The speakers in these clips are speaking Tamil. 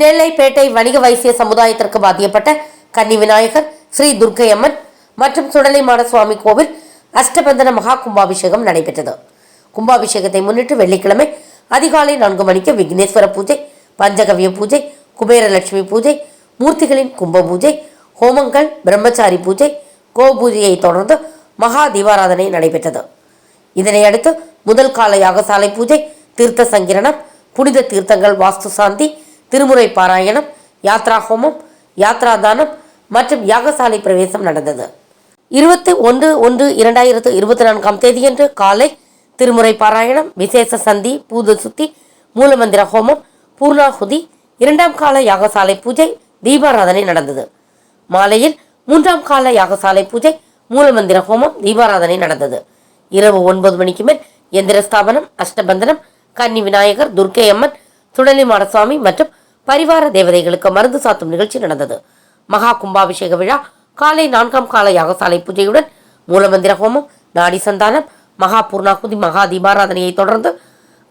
நெல்லைப்பேட்டை வணிக வைசிய சமுதாயத்திற்கு பாத்தியப்பட்ட கன்னி விநாயகர் ஸ்ரீ துர்க்கையம்மன் மற்றும் சுடலை சுவாமி கோவில் அஷ்டபந்தன மகா கும்பாபிஷேகம் நடைபெற்றது. கும்பாபிஷேகத்தை முன்னிட்டு வெள்ளிக்கிழமை அதிகாலை நான்கு மணிக்கு விக்னேஸ்வர பூஜை பஞ்சகவிய பூஜை குபேரலட்சுமி பூஜை மூர்த்திகளின் கும்ப பூஜை ஹோமங்கள் பிரம்மச்சாரி பூஜை கோ பூஜையை தொடர்ந்து மகா தீபாராதனை நடைபெற்றது. இதனையடுத்து முதல் கால யாகசாலை பூஜை தீர்த்த சங்கிரணம் புனித தீர்த்தங்கள் வாஸ்து சாந்தி திருமுறை பாராயணம் யாத்ரா ஹோமம் யாத்ரா தானம் மற்றும் யாகசாலை பிரவேசம் நடந்தது. இருபத்தி ஒன்று ஒன்று இரண்டாயிரத்து இருபத்தி நான்காம் தேதியன்று காலை திருமுறை பாராயணம் விசேஷ சந்தி பூத சுத்தி மூலமந்திர ஹோமம் பூர்ணாகுதி இரண்டாம் கால யாகசாலை பூஜை தீபாராதனை நடந்தது. மாலையில் மூன்றாம் கால யாகசாலை பூஜை மூலமந்திர ஹோமம் தீபாராதனை நடந்தது. இரவு ஒன்பது மணிக்கு மேல் எந்திர ஸ்தாபனம் அஷ்டபந்தனம் கன்னி விநாயகர் துர்க்கை அம்மன் சுடலி மாடசுவாமி மற்றும் பரிவார தேவதைகளுக்கு மருந்து சாத்தும் நிகழ்ச்சி நடந்தது. மகா கும்பாபிஷேக விழா காலை நான்காம் கால யாகசாலை பூஜையுடன் மூலமந்திர ஹோமம் நாடி சந்தானம் மகா பூர்ணாகுதி மகா தீபாராதனையை தொடர்ந்து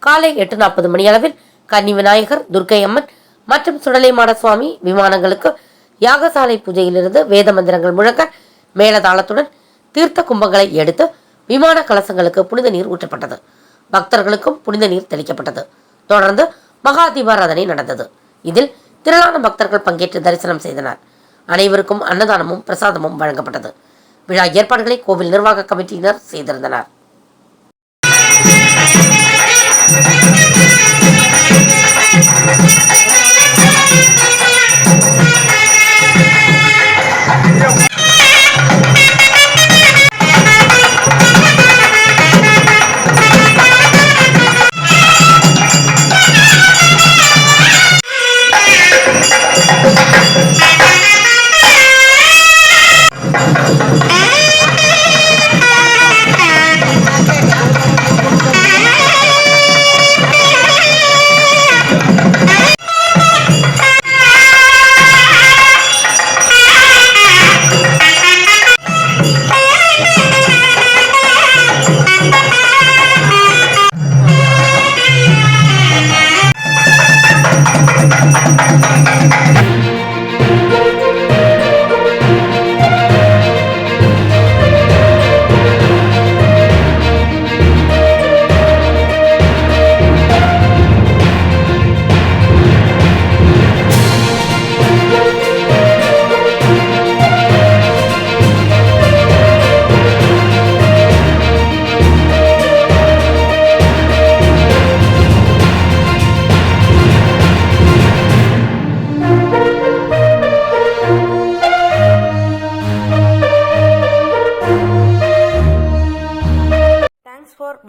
காலை எட்டு நாற்பது மணி அளவில் கன்னி விநாயகர் துர்க்கை அம்மன் மற்றும் சுடலைமாட சுவாமி விமானங்களுக்கு யாகசாலை பூஜையிலிருந்து வேத மந்திரங்கள் முழங்க மேலதாளத்துடன் தீர்த்த கும்பங்களை எடுத்து விமான கலசங்களுக்கு புனித நீர் ஊற்றப்பட்டது. பக்தர்களுக்கும் புனித நீர் தெளிக்கப்பட்டது. தொடர்ந்து மகா தீபாராதனை நடந்தது. இதில் திரளான பக்தர்கள் பங்கேற்று தரிசனம் செய்தனர். அனைவருக்கும் அன்னதானமும் பிரசாதமும் வழங்கப்பட்டது. விழா ஏற்பாடுகளை கோவில் நிர்வாக கமிட்டியினர் செய்திருந்தனர்.